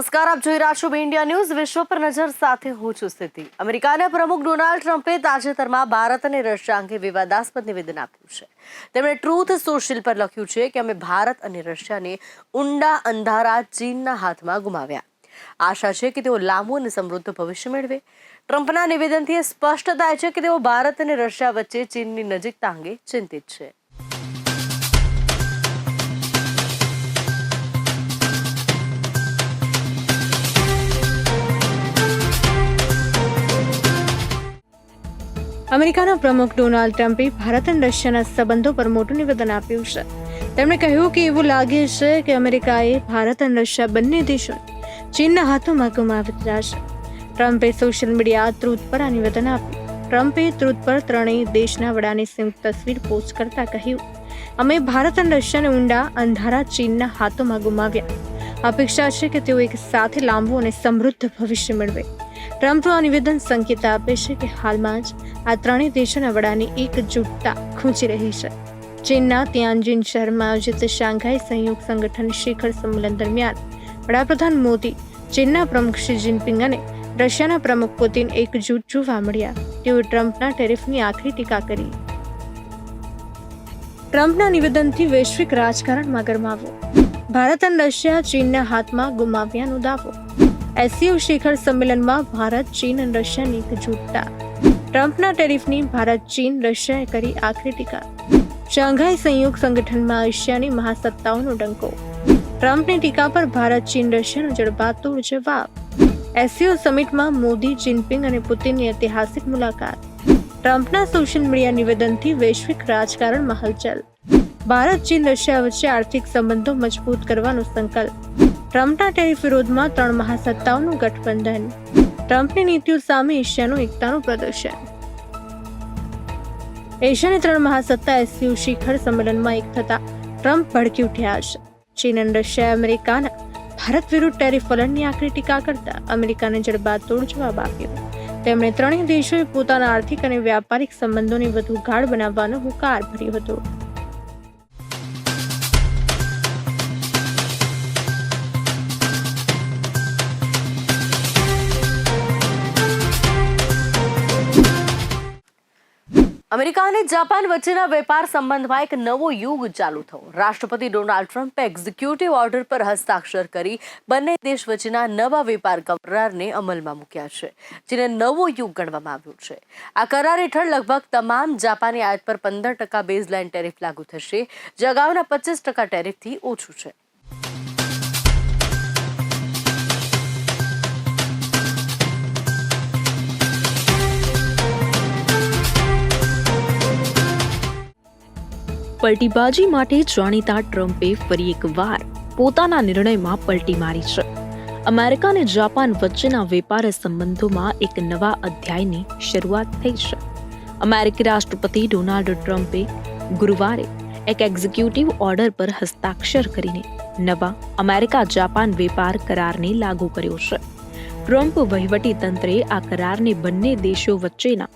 નમસ્કાર, આપ જોઈ રહ્યા છો ઇન્ડિયા ન્યૂઝ. વિશ્વ પર નજર સાથે હું છું સ્થિતિ અમેરિકાના પ્રમુખ ડોનાલ્ડ ટ્રમ્પે તાજેતરમાં ભારત અને રશિયા અંગે વિવાદાસ્પદ નિવેદન આપ્યું છે. તેમણે ટ્રુથ સોશિયલ પર લખ્યું છે કે અમે ભારત અને રશિયાને ઊંડા અંધારા ચીનના હાથમાં ગુમાવ્યા. આશા છે કે તેઓ લાંબુ અને સમૃદ્ધ ભવિષ્ય મેળવે. ટ્રમ્પના નિવેદનથી સ્પષ્ટ થાય છે કે તેઓ ભારત અને રશિયા વચ્ચે ચીનની નજીકતા અંગે ચિંતિત છે. અમેરિકાના પ્રમુખ ડોનાલ્ડ ટ્રમ્પે ભારત અને રશિયાના સંબંધો પર મોટું નિવેદન આપ્યું છે. તેમણે કહ્યું કે એવું લાગે છે કે અમેરિકાએ ભારત અને રશિયા બંને દેશો ચીનના હાથોમાં ગુમાવી દીધા છે. ટ્રમ્પે સોશિયલ મીડિયા ટ્રુથ પર આ નિવેદન આપ્યું. ટ્રમ્પે ટ્રુથ પર ત્રણેય દેશના વડાની સંયુક્ત તસવીર પોસ્ટ કરતા કહ્યું, અમે ભારત અને રશિયાને ઊંડા અંધારા ચીનના હાથોમાં ગુમાવ્યા. અપેક્ષા છે કે તેઓ એક સાથે લાંબુ અને સમૃદ્ધ ભવિષ્ય મેળવે. ટ્રમ્પનું આ નિવેદન સંકેત આપે છે કે હાલમાં જ આ ત્રણેય દેશોના વડાની એકજૂટતા ખૂંચી રહી છે. ચીનના ત્યાંજીન શહેરમાં આયોજિત શાંઘાઈ સહયોગ સંગઠન શિખર સંમેલન દરમિયાન વડાપ્રધાન મોદી ચીનના પ્રમુખ શી જિનપિંગ અને રશિયાના પ્રમુખ પુતિન એકજૂટ જોવા મળ્યા. તેઓએ ટ્રમ્પના ટેરિફની આખરી ટીકા કરી. ટ્રમ્પના નિવેદનથી વૈશ્વિક રાજકારણમાં ગરમાવો. ભારત અને રશિયા ચીનના હાથમાં ગુમાવ્યાનો દાવો. એસસીઓ શિખર સંમેલનમાં ભારત, ચીન અને રશિયાની જૂટતા ટ્રમ્પના ટેરિફની ભારત, ચીન, રશિયાએ કરી આખરી ટીકા. શાંઘાઈ સંયુક્ત સંગઠનમાં એશિયાની મહાસત્તાઓનો ડંકો. ટ્રમ્પની ટીકા પર ભારત, ચીન, રશિયાનો જડબાતોડ જવાબ. એસસીઓ સમિટમાં મોદી, જિનપિંગ અને પુતિનની ઐતિહાસિક મુલાકાત. ટ્રમ્પના સોશિયલ મીડિયા નિવેદનથી વૈશ્વિક રાજકારણમાં હલચલ. ભારત, ચીન, રશિયા વચ્ચે આર્થિક સંબંધો મજબૂત કરવાનો સંકલ્પ. ટ્રમ્પના ટેરિફ વિરોધમાં ત્રણ મહાસત્તાઓનું ગઠબંધન. ટ્રમ્પની નીતિઓ સામે એશિયાનું એકતાનું પ્રદર્શન. એશિયાની ત્રણ મહાસત્તા એસસીઓ શિખર સંમેલનમાં એક થતા ટ્રમ્પ ભડકી ઉઠ્યા છે. ચીન અને રશિયા અમેરિકાના ભારત વિરુદ્ધ ટેરિફ વલણની આકરી ટીકા કરતા અમેરિકાને જડબાતોડ જવાબ આપ્યો. તેમણે ત્રણેય દેશોએ પોતાના આર્થિક અને વ્યાપારિક સંબંધોને વધુ ગાઢ બનાવવાનો હુકાર ભર્યો હતો. અમેરિકા અને જાપાન વચ્ચેના વેપાર સંબંધમાં એક નવો યુગ ચાલુ થયો. રાષ્ટ્રપતિ ડોનાલ્ડ ટ્રમ્પે એક્ઝિક્યુટિવ ઓર્ડર પર હસ્તાક્ષર કરી બંને દેશ વચ્ચેના નવા વેપાર કરારને અમલમાં મૂક્યા છે, જેને નવો યુગ ગણવામાં આવ્યો છે. આ કરાર હેઠળ લગભગ તમામ જાપાની આયાત પર પંદર ટકા બેઝલાઇન ટેરિફ લાગુ થશે. જે અગાઉના પચીસ ટકા ટેરિફથી ઓછું છે. પલટીબાજી માટે જાણીતા ટ્રમ્પે ફરી એકવાર પોતાના નિર્ણયમાં પલટી મારી છે. અમેરિકા અને જાપાન વચ્ચેના વેપાર સંબંધોમાં એક નવા અધ્યાયની શરૂઆત થઈ છે. અમેરિકી રાષ્ટ્રપતિ ડોનાલ્ડ ટ્રમ્પે ગુરુવારે એક એક્ઝિક્યુટિવ ઓર્ડર પર હસ્તાક્ષર કરીને નવા અમેરિકા જાપાન વેપાર કરારને લાગુ કર્યો છે. ટ્રમ્પ વહીવટી તંત્રે આ કરારને બંને દેશો વચ્ચેના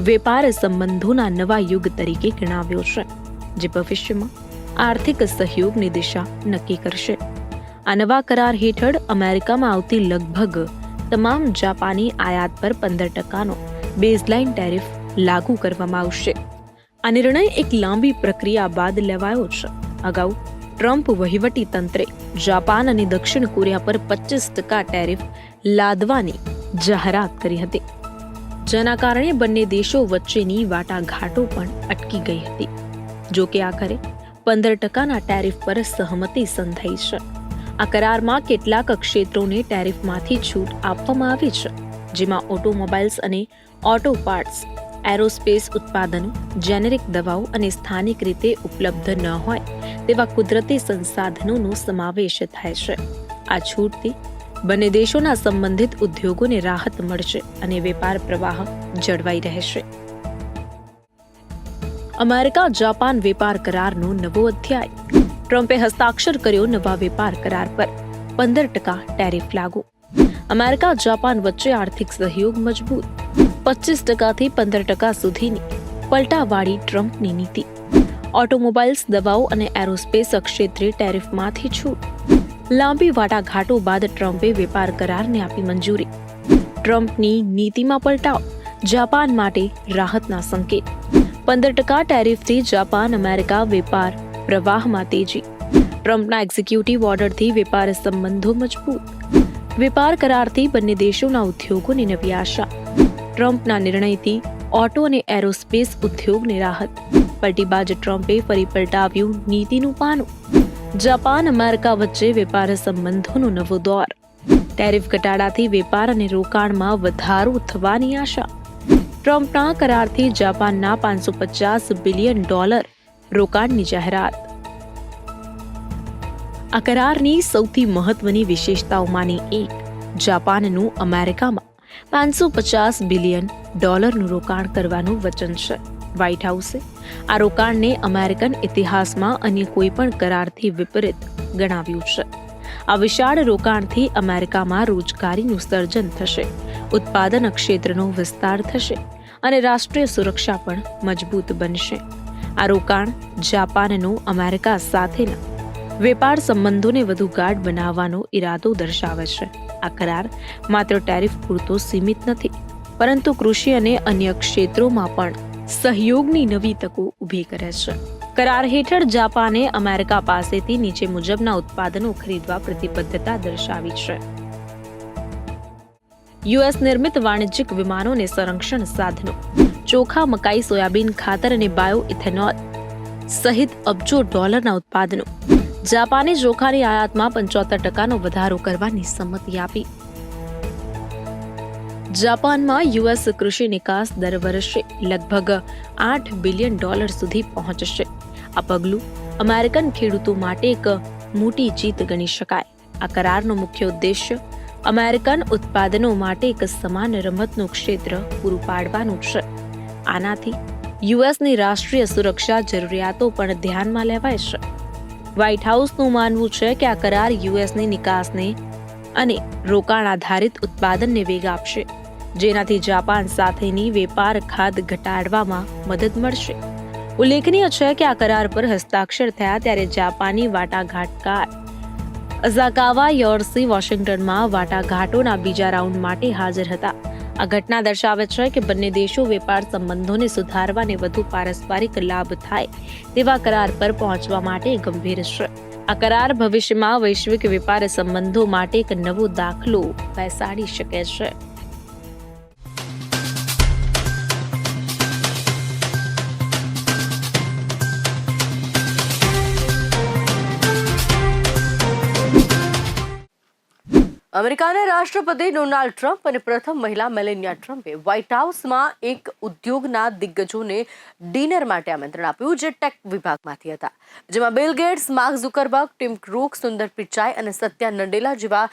વેપાર સંબંધોના નવા યુગ તરીકે ગણાવ્યો છે. જે ભવિષ્યમાં આર્થિક સહયોગની દિશા નક્કી કરશે. આ નવા કરાર હેઠળ અમેરિકામાં આવતી લગભગ તમામ જાપાની આયાત પર પંદર ટકાનો બેઝલાઇન ટેરિફ લાગુ કરવામાં આવશે. આ નિર્ણય એક લાંબી પ્રક્રિયા બાદ લેવાયો છે. અગાઉ ટ્રમ્પ વહીવટી તંત્રે જાપાન અને દક્ષિણ કોરિયા પર પચીસ ટકા ટેરિફ લાદવાની જાહેરાત કરી હતી. જેના કારણે બંને દેશો વચ્ચેની વાટાઘાટો પણ અટકી ગઈ હતી. જો કે આખરે પંદર ટકાના ટેરિફ પર સહમતિ સંધાઈ છે. આ કરારમાં કેટલાક ક્ષેત્રોને ટેરિફમાંથી છૂટ આપવામાં આવી છે, જેમાં ઓટોમોબાઇલ્સ અને ઓટો પાર્ટ્સ, એરોસ્પેસ ઉત્પાદનો, જેનેરિક દવાઓ અને સ્થાનિક રીતે ઉપલબ્ધ ન હોય તેવા કુદરતી સંસાધનોનો સમાવેશ થાય છે. આ છૂટથી બંને દેશોના સંબંધિત ઉદ્યોગોને રાહત મળશે અને વેપાર પ્રવાહ જળવાઈ રહેશે. અમેરિકા જાપાન વેપાર કરારનો નવો અધ્યાય. ટ્રમ્પે હસ્તાક્ષર કર્યો નવા વેપાર કરાર પર. પંદર ટકા ટેરિફ લાગુ. અમેરિકા જાપાન વચ્ચે આર્થિક સહયોગ મજબૂત. પચીસ ટકાથી પંદર ટકા સુધીની પલટાવાળી ટ્રમ્પની નીતિ. ઓટોમોબાઈલ્સ દવાઓ અને એરોસ્પેસ ક્ષેત્રે ટેરિફમાંથી છૂટ. લાંબી વાટાઘાટો બાદ ટ્રમ્પે વેપાર કરારને આપી મંજૂરી. ટ્રમ્પની નીતિમાં પલટાવ. જાપાન માટે રાહતના સંકેત. પંદર ટકા ટેરિફથી જાપાન, અમેરિકા, વેપાર. પ્રવાહમાં તેજી. ટ્રમ્પના એક્ઝિક્યુટિવ ઓર્ડરથી વેપાર સંબંધો મજબૂત. વેપાર કરારથી બંને દેશોના ઉદ્યોગોને નવી આશા. ટ્રમ્પના નિર્ણયથી ઓટો અને એરોસ્પેસ ઉદ્યોગને રાહત. પલટીબાજ ટ્રમ્પે ફરી પલટાવ્યું નીતિનું પાનું. જાપાન, અમેરિકા વચ્ચે વેપાર સંબંધોનો નવો દોર ટેરિફ ઘટાડાથી વેપાર અને રોકાણમાં વધારો થવાની આશા. ટ્રમ્પના કરારથી જાપાનના પાંચસો પચાસ બિલિયન ડોલર રોકાણની જાહેરાત. આ કરારની સૌથી મહત્વની વિશેષતાઓમાંની એક જાપાનનું અમેરિકામાં પાંચસો પચાસ બિલિયન ડોલરનું રોકાણ કરવાનું વચન છે. વ્હાઇટ હાઉસે આ રોકાણને અમેરિકન ઇતિહાસમાં અન્ય કોઈપણ કરારથી વિપરીત ગણાવ્યું છે. આ વિશાળ રોકાણથી અમેરિકામાં રોજગારીનું સર્જન થશે, ઉત્પાદન ક્ષેત્રનો વિસ્તાર થશે અને રાષ્ટ્રીય સુરક્ષા પણ મજબૂત બનશે. આ રોકાણ જાપાનનું અમેરિકા સાથેના વેપાર સંબંધોને વધુ ગાઢ બનાવવાનો ઈરાદો દર્શાવે છે. આ કરાર માત્ર ટેરિફ પૂરતો સીમિત નથી, પરંતુ કૃષિ અને અન્ય ક્ષેત્રોમાં પણ સહયોગની નવી તકો ઊભી કરે છે. કરાર હેઠળ જાપાને અમેરિકા પાસેથી નીચે મુજબના ઉત્પાદનો ખરીદવા પ્રતિબદ્ધતા દર્શાવી છે. યુએસ નિર્મિત વાણિજ્યિક વિમાનોને સંરક્ષણ સાધનો, ચોખા મકાઈ સોયાબીન ખાતર અને બાયો ઇથેનોલ સહિત અબજો ડોલરના ઉત્પાદનો, જાપાને ચોખાની આયાતમાં પંચોતેર ટકાનો વધારો કરવાની સંમતિ આપી. જાપાનમાં યુએસ કૃષિ નિકાસ દર વર્ષે લગભગ આઠ બિલિયન ડોલર સુધી પહોંચશે. આ પગલું અમેરિકન ખેડૂતો માટે એક મોટી જીત ગણી શકાય. આ કરારનો મુખ્ય ઉદ્દેશ્ય અમેરિકન ઉત્પાદનો માટે એક સમાન રમતનું ક્ષેત્ર પૂરું પાડવાનું છે. આનાથી યુએસની રાષ્ટ્રીય સુરક્ષા જરૂરિયાતો પણ ધ્યાનમાં લેવાય છે. વ્હાઇટ હાઉસનું માનવું છે કે આ કરાર યુએસની નિકાસને અને રોકાણ આધારિત ઉત્પાદનને વેગ આપશે, જેનાથી જાપાન સાથેની વેપાર ખાદ ઘટાડવામાં મદદ મળશે. ઉલ્લેખનીય છે કે આ કરાર પર હસ્તાક્ષર થયા ત્યારે જાપાની વાટાઘાટકાર અઝાકાવા યોર્સી વોશિંગ્ટનમાં વાટાઘાટોના બીજા રાઉન્ડ માટે હાજર હતા. આ ઘટના દર્શાવે છે કે બંને દેશો વેપાર સંબંધોને સુધારવાને વધુ પારસ્પરિક લાભ થાય તેવા કરાર પર પહોંચવા માટે ગંભીર છે. આ કરાર ભવિષ્યમાં વૈશ્વિક વેપાર સંબંધો માટે એક નવો દાખલો બેસાડી શકે છે. અમેરિકાના રાષ્ટ્રપતિ ડોનાલ્ડ ટ્રમ્પ અને પ્રથમ મહિલા મેલેનિયા ટ્રમ્પે વ્હાઇટ હાઉસમાં એક ઉદ્યોગના દિગ્ગજોને ડિનર માટે આમંત્રણ આપ્યું જે ટેક વિભાગમાંથી હતા, જેમાં Bill Gates, Mark Zuckerberg, Tim crook, Sundar Pichai અને સત્યા નડેલા જેવા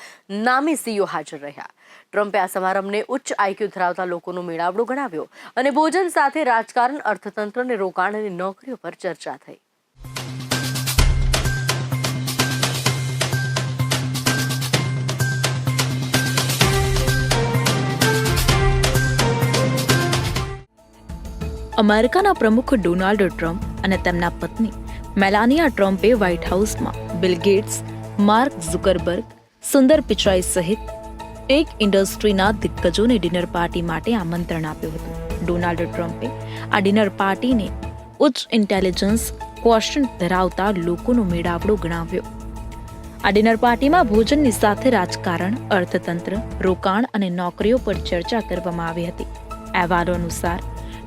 નામી સીઈઓ હાજર રહ્યા. ટ્રમ્પે આ સમારંભને ઉચ્ચ આઈક્યુ ધરાવતા લોકોનો મેળાવડો ગણાવ્યો અને ભોજન સાથે રાજકારણ અર્થતંત્ર અને રોકાણ અને નોકરીઓ પર ચર્ચા થઈ. અમેરિકાના પ્રમુખ ડોનાલ્ડ ટ્રમ્પ અને તેમના પત્ની મેલાનિયા ટ્રમ્પે વ્હાઇટ હાઉસમાં Bill Gates, Mark Zuckerberg, Sundar Pichai સહિત ટેક ઇન્ડસ્ટ્રીના દિગ્ગજોને ડિનર પાર્ટી માટે આમંત્રણ આપ્યું હતું. ડોનાલ્ડ ટ્રમ્પે આ ડિનર પાર્ટીને ઉચ્ચ ઇન્ટેલિજન્સ ક્વેશ્ચન ધરાવતા લોકોનો મેળાવડો ગણાવ્યો. આ ડિનર પાર્ટીમાં ભોજનની સાથે રાજકારણ, અર્થતંત્ર, રોકાણ અને નોકરીઓ પર ચર્ચા કરવામાં આવી હતી. અહેવાલો અનુસાર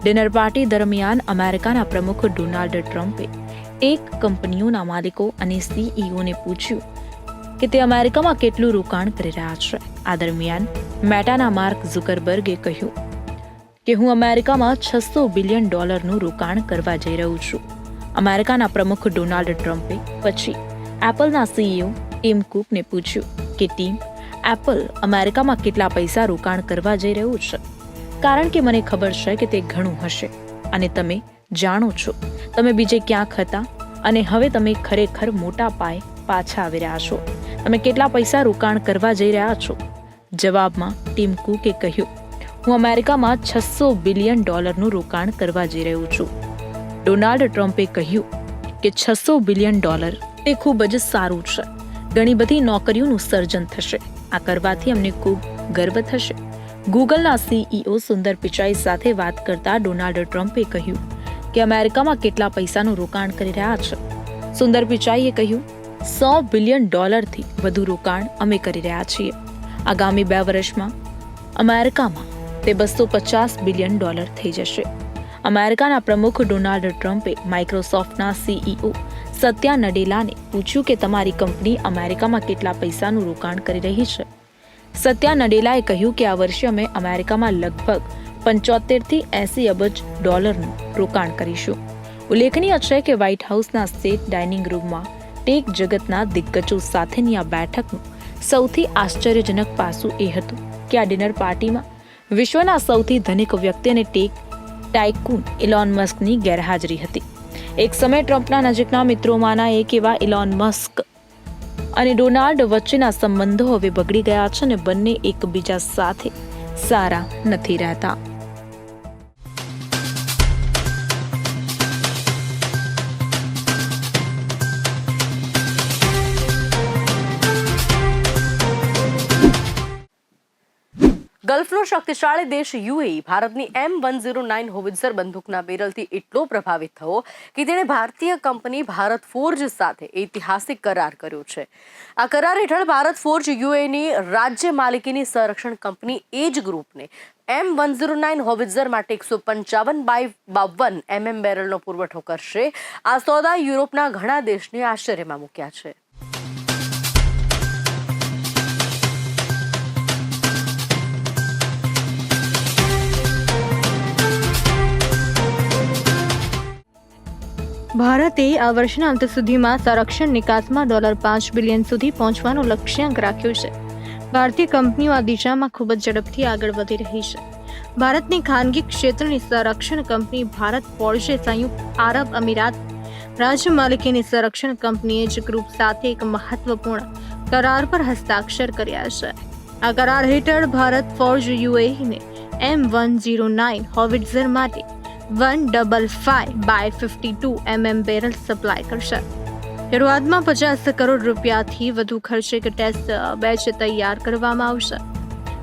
ડિનર પાર્ટી દરમિયાન અમેરિકાના પ્રમુખ ડોનાલ્ડ ટ્રમ્પે એક કંપનીઓના માલિકો અને સીઈઓને પૂછ્યું કે તે અમેરિકામાં કેટલું રોકાણ કરી રહ્યા છે. આ દરમિયાન મેટાના માર્ક ઝુકરબર્ગે કહ્યું કે હું અમેરિકામાં છસો બિલિયન ડોલરનું રોકાણ કરવા જઈ રહ્યો છું. અમેરિકાના પ્રમુખ ડોનાલ્ડ ટ્રમ્પે પછી એપલના સીઈઓ ટીમ કુકને પૂછ્યું કે ટીમ, એપલ અમેરિકામાં કેટલા પૈસા રોકાણ કરવા જઈ રહ્યું છે? કારણ કે મને ખબર છે કે તે ઘણું હશે. અને તમે જાણો છો, તમે બીજે ક્યાંક હતા અને હવે તમે ખરેખર મોટા પાયે પાછા આવી રહ્યા છો. તમે કેટલા પૈસા રોકાણ કરવા જઈ રહ્યા છો? જવાબમાં ટીમ કુકે કહ્યું, હું અમેરિકામાં છસો બિલિયન ડોલરનું રોકાણ કરવા જઈ રહ્યો છું. ડોનાલ્ડ ટ્રમ્પે કહ્યું કે છસો બિલિયન ડોલર તે ખૂબ જ સારું છે. ઘણી બધી નોકરીઓનું સર્જન થશે. આ કરવાથી અમને ખૂબ ગર્વ થશે. ગૂગલના સીઈઓ સુંદર પિચાઈ સાથે વાત કરતા ડોનાલ્ડ ટ્રમ્પે કહ્યું કે અમેરિકામાં કેટલા પૈસાનું રોકાણ કરી રહ્યા છે. સુંદર પિચાઈએ કહ્યું, સો બિલિયન ડોલરથી વધુ રોકાણ અમે કરી રહ્યા છીએ. આગામી બે વર્ષમાં અમેરિકામાં તે બસો પચાસ બિલિયન ડોલર થઈ જશે. અમેરિકાના પ્રમુખ ડોનાલ્ડ ટ્રમ્પે માઇક્રોસોફ્ટના સીઈઓ સત્યા નડેલાને પૂછ્યું કે તમારી કંપની અમેરિકામાં કેટલા પૈસાનું રોકાણ કરી રહી છે. સત્યા નડેલાએ કહ્યું કે આ વર્ષે અમે અમેરિકામાં લગભગ પંચોતેરથી એસી અબજ ડોલરનું રોકાણ કરીશું. ઉલ્લેખનીય છે કે વ્હાઇટ હાઉસના સ્ટેટ ડાઇનિંગ રૂમમાં ટેક જગતના દિગ્ગજો સાથેની આ બેઠકનું સૌથી આશ્ચર્યજનક પાસું એ હતું કે આ ડિનર પાર્ટીમાં વિશ્વના સૌથી ધનિક વ્યક્તિ અને ટેક ટાઇકૂન ઇલોન મસ્કની ગેરહાજરી હતી. એક સમય ટ્રમ્પના નજીકના મિત્રોમાંના એક એવા ઇલોન મસ્ક અને ડોનાલ્ડ વચ્ચેના સંબંધો હવે બગડી ગયા છે અને બંને એકબીજા સાથે સારા નથી રહેતા. ગલ્ફનો શક્તિશાળી દેશ યુએઈ ભારતની M one zero nine howitzer બંદૂકના બેરલથી એટલો પ્રભાવિત થયો કે તેણે ભારતીય કંપની ભારત ફોર્જ સાથે ઐતિહાસિક કરાર કર્યો છે. આ કરાર હેઠળ ભારત ફોર્જ યુએની રાજ્ય માલિકીની સંરક્ષણ company Edge ગ્રુપને M one zero nine howitzer માટે એકસો પંચાવન બાય બાવન એમએમ બેરલનો પુરવઠો કરશે. આ સોદા યુરોપના ઘણા દેશને આશ્ચર્યમાં મૂક્યા છે. ભારતે આ વર્ષના અંત સુધીમાં સંરક્ષણ નિકાસમાં ડોલર પાંચ બિલિયન સુધી પહોંચવાનો લક્ષ્યાંક રાખ્યો છે. ભારતીય કંપનીઓ આ દિશામાં ખૂબ જ ઝડપથી આગળ વધી રહી છે. ભારતની ખાનગી ક્ષેત્રની સંરક્ષણ કંપની ભારત પોર્શે સંયુક્ત આરબ અમીરાત રાજ્ય માલિકીની સંરક્ષણ કંપનીએ જ ગ્રુપ સાથે એક મહત્વપૂર્ણ કરાર પર હસ્તાક્ષર કર્યા છે. આ કરાર હેઠળ Bharat Forge યુએઈને M one zero nine howitzer માટે one double five by fifty two MM barrel supply કરશે. શરૂઆતમાં પચાસ કરોડ રૂપિયાથી વધુ ખર્ચે એક ટેસ્ટ બેચ તૈયાર કરવામાં આવશે.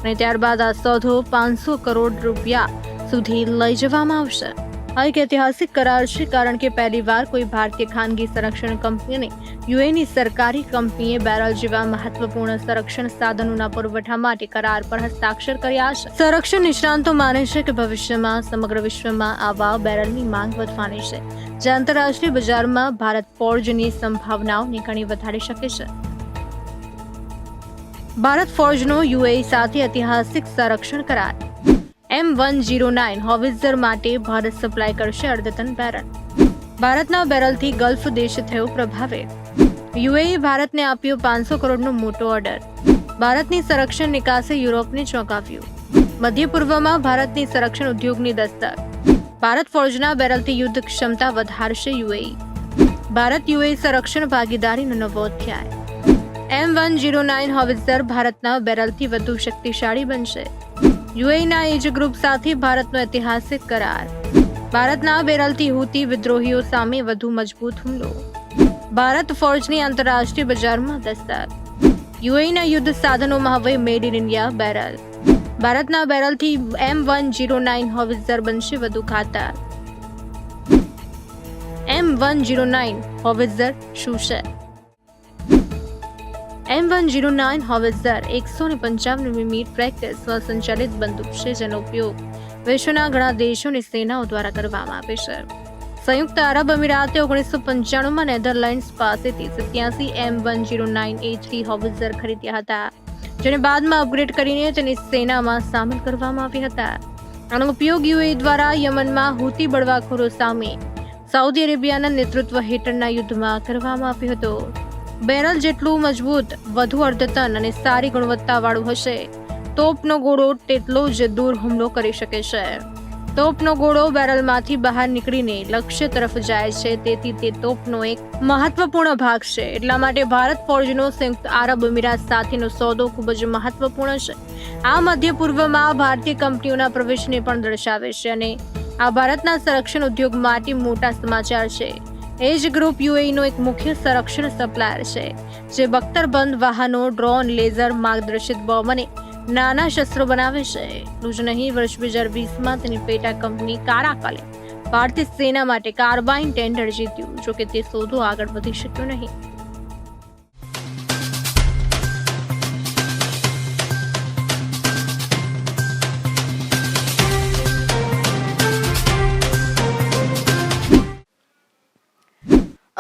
અને ત્યારબાદ આ સોદો પાંચસો કરોડ રૂપિયા સુધી લઈ જવામાં આવશે. આ એક ઐતિહાસિક કરાર છે, કારણ કે પહેલીવાર કોઈ ભારતીય ખાનગી સંરક્ષણ કંપનીને યુએની સરકારી કંપનીએ બેરલ જેવા મહત્વપૂર્ણ સંરક્ષણ સાધનોના પુરવઠા માટે કરાર પર હસ્તાક્ષર કર્યા છે. સંરક્ષણ નિષ્ણાંતો માને છે કે ભવિષ્યમાં સમગ્ર વિશ્વમાં આવા બેરલની માંગ વધવાની છે, જે આંતરરાષ્ટ્રીય બજારમાં ભારત ફોર્જની સંભાવનાઓને ઘણી વધારી શકે છે. ભારત ફોર્જનો યુએઈ સાથે ઐતિહાસિક સંરક્ષણ કરાર M one zero nine howitzer માટે ભારત સપ્લાય કરશે અડધતન બેરલ. ભારતના બેરલથી ગલ્ફ દેશ થયો પ્રભાવિત યુએઈ ભારતને આપ્યો પાંચસો કરોડનો મોટો ઓર્ડર ભારતની સંરક્ષણ નિકાસે યુરોપને ચોંકાવ્યું. મધ્ય પૂર્વમાં ભારતની સંરક્ષણ ઉદ્યોગની દસ્તક. ભારત ફોર્જના બેરલથી યુદ્ધ ક્ષમતા વધારશે યુએઈ. ભારત યુએઈ સંરક્ષણ ભાગીદારીનો નવો અધ્યાય. M one zero nine howitzer ભારતના બેરલથી વધુ શક્તિશાળી બનશે. યુએઈના એજ ગ્રુપ સાથે ભારતનો ઐતિહાસિક કરાર. ભારતના બેરલથી હુતી વિદ્રોહીઓ સામે વધુ મજબૂત હુમલો. ભારત ફોર્જની આંતરરાષ્ટ્રીય બજારમાં દસ્તક. યુએઈના યુદ્ધ સાધનોમાં હવે મેડ ઇન ઇન્ડિયા બેરલ. ભારતના બેરલથી M one zero nine howitzer બનશે વધુ ખાતા M one zero nine howitzer શું છે? M one zero nine howitzer એકસો ને પંચાવન મીમી ટ્રેક્ટર સ્વસંચાલિત બંદૂક છે જેનો ઉપયોગ વિશ્વના ઘણા દેશોની સેનાઓ દ્વારા કરવામાં આવે છે સંયુક્ત અરબ અમીરાતે ઓગણીસો પંચાણુંમાં નેધરલેન્ડ્સ પાસેથી સત્યાસી M one zero nine A three howitzer ખરીદ્યા હતા જેને બાદમાં અપગ્રેડ કરીને તેની સેનામાં સામેલ કરવામાં આવ્યા હતા આનો ઉપયોગ યુએ દ્વારા યમનમાં હુતી બળવાખોરો સામે સાઉદી અરેબિયાના નેતૃત્વ હેઠળના યુદ્ધમાં કરવામાં આવ્યો હતો બેરલ જેટલું મજબૂત, વધુ અર્ધતન અને સારી ગુણવત્તાવાળું હશે. તોપનો ગોળો તેટલો જ દૂર હુમલો કરી શકે છે. તોપનો ગોળો બેરલમાંથી બહાર નીકળીને લક્ષ્ય તરફ જાય છે, તેથી તે તોપનો એક મહત્વપૂર્ણ ભાગ છે. એટલા માટે ભારત ફોર્જનો સંયુક્ત આરબ અમીરાત સાથેનો સોદો ખૂબ જ મહત્વપૂર્ણ છે. આ મધ્ય પૂર્વમાં ભારતીય કંપનીઓના પ્રવેશને પણ દર્શાવે છે અને આ ભારતના સંરક્ષણ ઉદ્યોગ માટે મોટા સમાચાર છે. એજ ગ્રુપ યુએઈનો એક મુખ્ય સંરક્ષણ સપ્લાયર છે, જે બખ્તરબંધ વાહનો, ડ્રોન, લેઝર, માર્ગદર્શિત બોમ્બ અને નાના શસ્ત્રો બનાવે છે. એટલું જ નહીં, વર્ષ બે હજાર વીસમાં તેની પેટા કંપની કારાકાલે ભારતીય સેના માટે કાર્બાઇન ટેન્ડર જીત્યું, જોકે તે સોદો આગળ વધી શક્યો નહીં.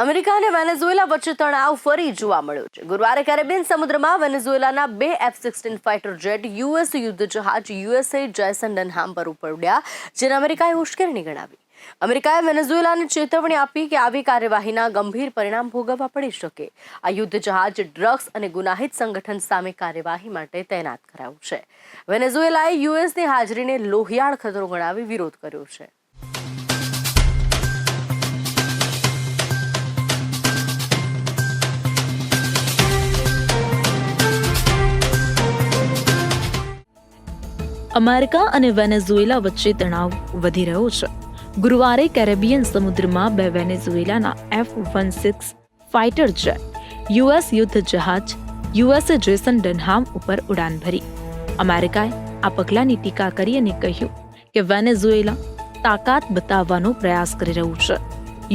અમેરિકા અને વેનેઝુએલા વચ્ચે તણાવ ફરી જોવા મળ્યો છે. ગુરુવારે કેરેબિયન સમુદ્રમાં વેનેઝુએલાના બે F sixteen fighter jet US યુદ્ધ જહાજ યુએસએ જેસન ડનહામ પર ઉપડ્યા, જેને અમેરિકાએ ઉશ્કેરણી ગણાવી. અમેરિકાએ વેનેઝુએલાને ચેતવણી આપી કે આવી કાર્યવાહીના ગંભીર પરિણામ ભોગવવા પડી શકે. આ યુદ્ધ જહાજ ડ્રગ્સ અને ગુનાહિત સંગઠન સામે કાર્યવાહી માટે તૈનાત કરાયું છે. વેનેઝુએલાએ યુએસની હાજરીને લોહિયાળ ખતરો ગણાવી વિરોધ કર્યો છે. અમેરિકા અને વેનેઝુએલા વચ્ચે તણાવ વધી રહ્યો છે. ગુરુવારે કેરેબિયન સમુદ્રમાં બે વેનેઝુએલાના F one six fighter jet US યુદ્ધ જહાજ યુએસએ જેસન ડનહામ ઉપર ઉડાન ભરી. અમેરિકાએ આ પગલાંની ટીકા કરી અને કહ્યું કે વેનેઝુએલા તાકાત બતાવવાનો પ્રયાસ કરી રહ્યું છે.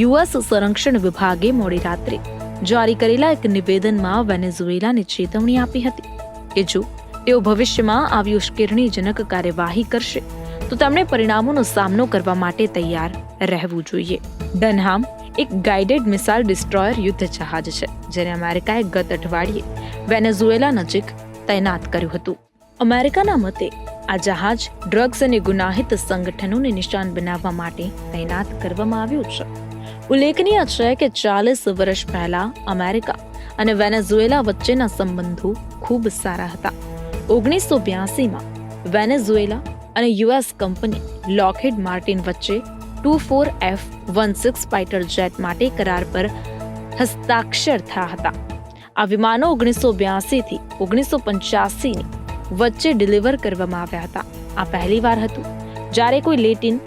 યુએસ સંરક્ષણ વિભાગે મોડી રાત્રે જારી કરેલા એક નિવેદનમાં વેનેઝુએલાને ચેતવણી આપી હતી કે જો તેઓ ભવિષ્યમાં આવી ઉશ્કેરણીજનક કાર્યવાહી કરશે. તો તેમણે પરિણામોનો સામનો કરવા માટે તૈયાર રહેવું જોઈએ. ડનહામ એક ગાઇડેડ મિસાઇલ ડિસ્ટ્રોયર યુદ્ધ જહાજ છે, જેને અમેરિકાએ ગત અઠવાડિયે વેનેઝુએલા નજીક તૈનાત કર્યું હતું. અમેરિકાના મતે, આ જહાજ ડ્રગ્સ અને ગુનાહિત સંગઠનોને નિશાન બનાવવા માટે તૈનાત કરવામાં આવ્યું છે. ઉલ્લેખનીય છે કે ચાલીસ વર્ષ પહેલા અમેરિકા અને વેનેઝુએલા વચ્ચેના સંબંધો ખૂબ સારા હતા. ઓગણીસો બ્યાસીમાં વેનેઝુએલા અને યુએસ કંપની લોકહેડ માર્ટિન વચ્ચે two four F one six fighter jet માટે કરાર પર હસ્તાક્ષર થયા હતા. આ વિમાનો ઓગણીસો બ્યાસીથી ઓગણીસો પંચ્યાસીની વચ્ચે ડિલિવર કરવામાં આવ્યા હતા. આ પહેલીવાર હતું જ્યારે કોઈ લેટિન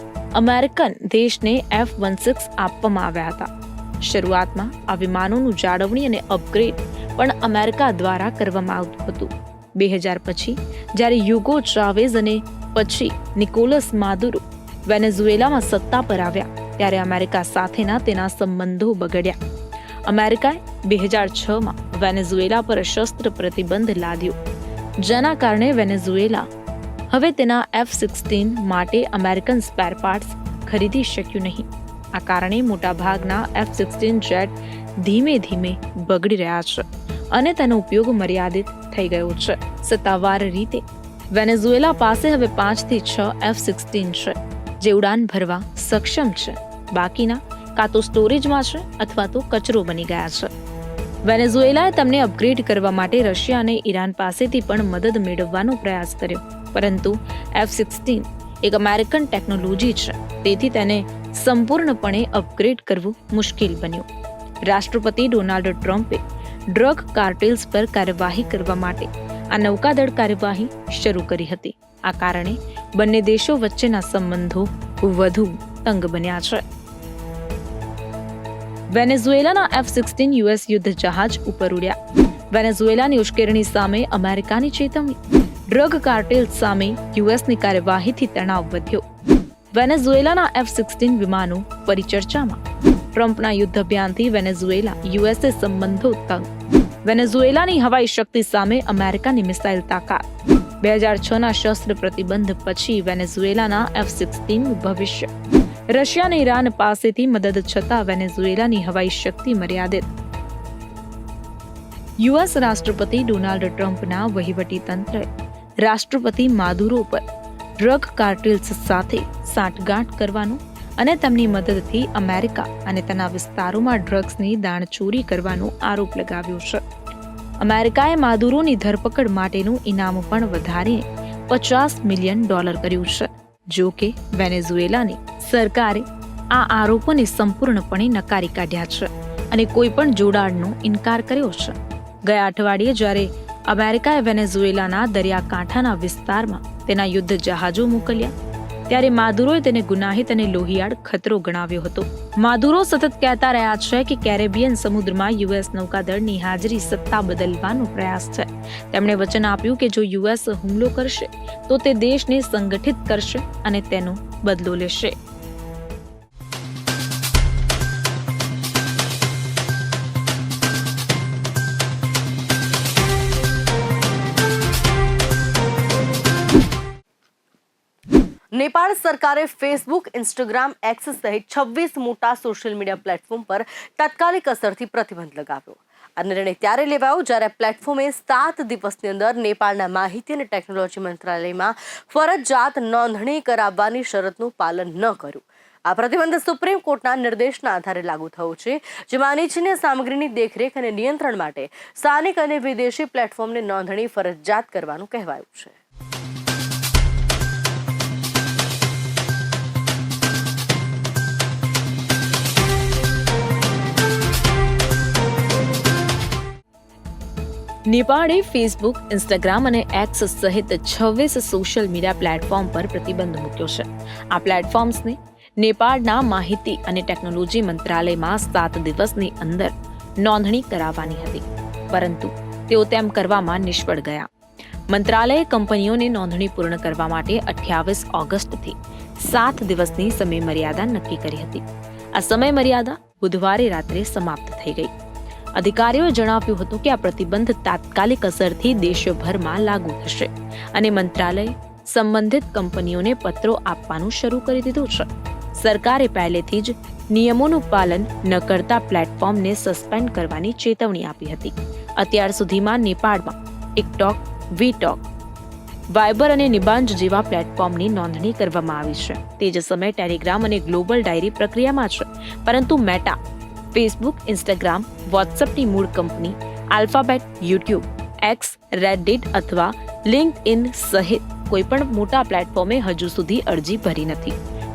અમેરિકન દેશને એફ વન સિક્સ આપવામાં આવ્યા હતા. શરૂઆતમાં આ વિમાનોનું જાળવણી અને અપગ્રેડ પણ અમેરિકા દ્વારા કરવામાં આવતું હતું. બે હજાર પછી, જ્યારે યુગો ચાવેઝ અને પછી નિકોલસ માદુરો વેનેઝુએલામાં સત્તા પર આવ્યા, ત્યારે અમેરિકા સાથેના તેના સંબંધો બગડ્યા. અમેરિકાએ બે હજાર છમાં વેનેઝુએલા પર શસ્ત્ર પ્રતિબંધ લાદ્યો. જેના કારણે વેનેઝુએલા હવે તેના એફ સિક્સટીન માટે અમેરિકન સ્પેર પાર્ટ્સ ખરીદી શક્યું નહીં. આ કારણે મોટાભાગના એફ સિક્સટીન જેટ ધીમે ધીમે બગડી રહ્યા છે. અને તેનો ઉપયોગ મર્યાદિત થઈ ગયો છે. સત્તાવાર રીતે, વેનેઝુએલા પાસે હવે પાંચથી છ એફ સિક્સટીન છે, જે ઉડાન ભરવા સક્ષમ છે. બાકીના, કાં તો સ્ટોરેજમાં છે અથવા તો કચરો બની ગયા છે. વેનેઝુએલાએ તેમને અપગ્રેડ કરવા માટે રશિયા અને ઈરાન પાસેથી પણ મદદ મેળવવાનો પ્રયાસ કર્યો. પરંતુ એફ સિક્સટીન એક અમેરિકન ટેકનોલોજી છે, તેથી તેને સંપૂર્ણપણે અપગ્રેડ કરવું મુશ્કેલ બન્યું. રાષ્ટ્રપતિ ડોનાલ્ડ ટ્રમ્પે ડ્રગ કાર્ટેલ્સ પર કાર્યવાહી કરવા માટે આ નૌકાદળ કાર્યવાહી શરૂ કરી હતી. આ કારણે બંને દેશો વચ્ચેના સંબંધો વધુ તંગ બન્યા છે. વેનેઝુએલાના એફ સિક્સટીન યુએસ યુદ્ધ જહાજ ઉપર ઉડ્યા. વેનેઝુએલાની ઉશ્કેરણી સામે અમેરિકાની ચેતવણી. ડ્રગ કાર્ટેલ સામે યુએસની કાર્યવાહીથી તણાવ વધ્યો. વેનેઝુએલાના એફ સિક્સટીન વિમાનો પરિચર્ચામાં ટ્રમ્પના યુદ્ધ અભિયાનથી વેનેઝુએલા યુએસએ સંબંધો તંગ. વેનેઝુએલાની હવાઈ શક્તિ સામે અમેરિકાની મિસાઇલ તાકાત. બે હજાર છના શસ્ત્ર પ્રતિબંધ પછી વેનેઝુએલાના એફ સિક્સટીન ભવિષ્ય. રશિયા અને ઈરાન પાસેથી મદદ છતાં વેનેઝુએલાની હવાઈ શક્તિ મર્યાદિત. યુએસ રાષ્ટ્રપતિ ડોનાલ્ડ ટ્રમ્પના વહીવટી તંત્રએ રાષ્ટ્રપતિ માદુરો પર ડ્રગ કાર્ટેલ્સ સાથે સાંઠગાંઠ કરવાનું અને તેમની મદદથી અમેરિકા અને તેના વિસ્તારોમાં ડ્રગ્સની દાણચોરી કરવાનો આરોપ લગાવ્યો છે. અમેરિકાએ માદુરોની ધરપકડ માટેનું ઇનામ પણ વધારીને પચાસ મિલિયન ડોલર કર્યું છે. જો કે વેનેઝુએલાની સરકારે આ આરોપોને સંપૂર્ણપણે નકારી કાઢ્યા છે અને કોઈ પણ જોડાણનો ઇનકાર કર્યો છે. ગયા અઠવાડિયે જ્યારે અમેરિકાએ વેનેઝુએલાના દરિયાકાંઠાના વિસ્તારમાં તેના યુદ્ધ જહાજો મોકલ્યા ત્યારે માદુરોએ તેને ગુનાહિત અને લોહિયાળ ખતરો ગણાવ્યો હતો. માદુરો સતત કહેતા રહ્યા છે કે કેરેબિયન સમુદ્રમાં યુએસ નૌકાદળની હાજરી સત્તા બદલવાનો પ્રયાસ છે. તેમણે વચન આપ્યું કે જો યુએસ હુમલો કરશે, તો તે દેશને સંગઠિત કરશે અને તેનો બદલો લેશે. નેપાળ સરકારે ફેસબુક ઇન્સ્ટાગ્રામ એક્સ સહિત છવ્વીસ મોટા સોશિયલ મીડિયા પ્લેટફોર્મ પર તાત્કાલિક અસરથી પ્રતિબંધ લગાવ્યો. આ નિર્ણય ત્યારે લેવાયો જ્યારે પ્લેટફોર્મે સાત દિવસની અંદર નેપાળના માહિતી અને ટેકનોલોજી મંત્રાલયમાં ફરજિયાત નોંધણી કરાવવાની શરતનું પાલન ન કર્યું. આ પ્રતિબંધ સુપ્રીમ કોર્ટના નિર્દેશના આધારે લાગુ થયો છે, જેમાં અનિચ્છનીય સામગ્રીની દેખરેખ અને નિયંત્રણ માટે સ્થાનિક અને વિદેશી પ્લેટફોર્મને નોંધણી ફરજિયાત કરવાનું કહેવાયું છે. નેપાળે ફેસબુક ઇન્સ્ટાગ્રામ અને એક્સ સહિત છવ્વીસ સોશિયલ મીડિયા પ્લેટફોર્મ પર પ્રતિબંધ મૂક્યો છે. આ પ્લેટફોર્મ્સને નેપાળના માહિતી અને ટેકનોલોજી મંત્રાલયમાં સાત દિવસની અંદર નોંધણી કરાવવાની હતી. પરંતુ તેઓ તેમ કરવામાં નિષ્ફળ ગયા. મંત્રાલયે કંપનીઓને નોંધણી પૂર્ણ કરવા માટે અઠ્યાવીસ ઓગસ્ટથી સાત દિવસની સમયમર્યાદા નક્કી કરી હતી. આ સમયમર્યાદા બુધવારે રાત્રે સમાપ્ત થઈ ગઈ. અધિકારીઓએ જણાવ્યું હતું કે આ પ્રતિબંધ તાત્કાલિક અસરથી દેશભરમાં લાગુ થશે અને મંત્રાલય સંબંધિત કંપનીઓને પત્રો આપવાનું શરૂ કરી દીધું છે. સરકારે પહેલેથી જ નિયમોનું પાલન ન કરતા પ્લેટફોર્મને સસ્પેન્ડ કરવાની ચેતવણી આપી હતી. અત્યાર સુધીમાં નેપાળમાં ટિકટોક, વીટોક વાઇબર અને નિબાંજ જેવા પ્લેટફોર્મની નોંધણી કરવામાં આવી છે. તે જ સમયે ટેલિગ્રામ અને ગ્લોબલ ડાયરી પ્રક્રિયામાં છે. પરંતુ મેટા ફેસબુક ઇન્સ્ટાગ્રામ વોટ્સઅપની મૂળ company Alphabet YouTube X Reddit અથવા લિંક ઇન સહિત કોઈપણ મોટા પ્લેટફોર્મે હજુ સુધી અરજી ભરી નથી.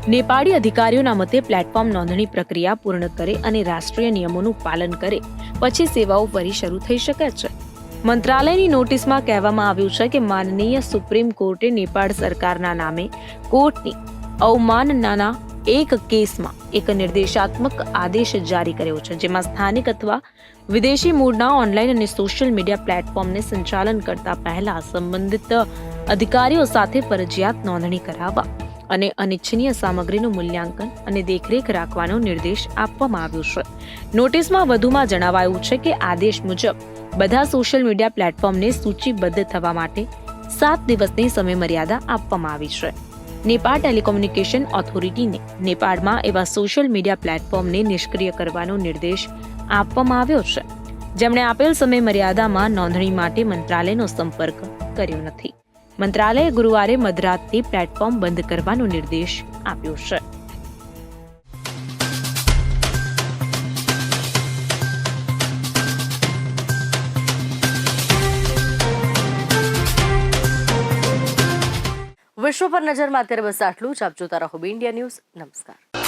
નેપાળી અધિકારીઓના મતે પ્લેટફોર્મ નોંધણી પ્રક્રિયા પૂર્ણ કરે અને રાષ્ટ્રીય નિયમોનું પાલન કરે. પછી સેવાઓ ફરી શરૂ થઈ શકે છે. મંત્રાલયની નોટિસમાં કહેવામાં આવ્યું છે કે માનનીય સુપ્રીમ કોર્ટે નેપાળ સરકારના નામે કોર્ટની અવમાનનાના એક કેસમાં એક નિર્દેશાત્મક આદેશ જારી કર્યો છે, જેમાં સ્થાનિક અથવા વિદેશી મૂળના ઓનલાઈન અને સોશિયલ મીડિયા પ્લેટફોર્મને સંચાલન કરતા પહેલા સંબંધિત અધિકારીઓ સાથે ફરજિયાત નોંધણી કરાવવા અને અનિચ્છનીય સામગ્રીનું મૂલ્યાંકન અને દેખરેખ રાખવાનો નિર્દેશ આપવામાં આવ્યો છે. નોટિસમાં વધુમાં જણાવાયું છે કે આદેશ મુજબ બધા સોશિયલ મીડિયા પ્લેટફોર્મને સૂચિબદ્ધ થવા માટે સાત દિવસની સમયમર્યાદા આપવામાં આવી છે. નેપાળ ટેલિકોમ્યુનિકેશન ઓથોરિટીને નેપાળમાં એવા સોશિયલ મીડિયા પ્લેટફોર્મને નિષ્ક્રિય કરવાનો નિર્દેશ આપવામાં આવ્યો છે. જેમણે આપેલ સમય મર્યાદામાં નોંધણી માટે મંત્રાલયનો સંપર્ક કર્યો નથી. મંત્રાલયે ગુરુવારે મધરાતથી પ્લેટફોર્મ બંધ કરવાનો નિર્દેશ આપ્યો છે. વિશ્વ પર નજરમાં અત્યારે બસ આટલું જ. આપ જોતા રહો ઇન્ડિયા ન્યૂઝ નમસ્કાર.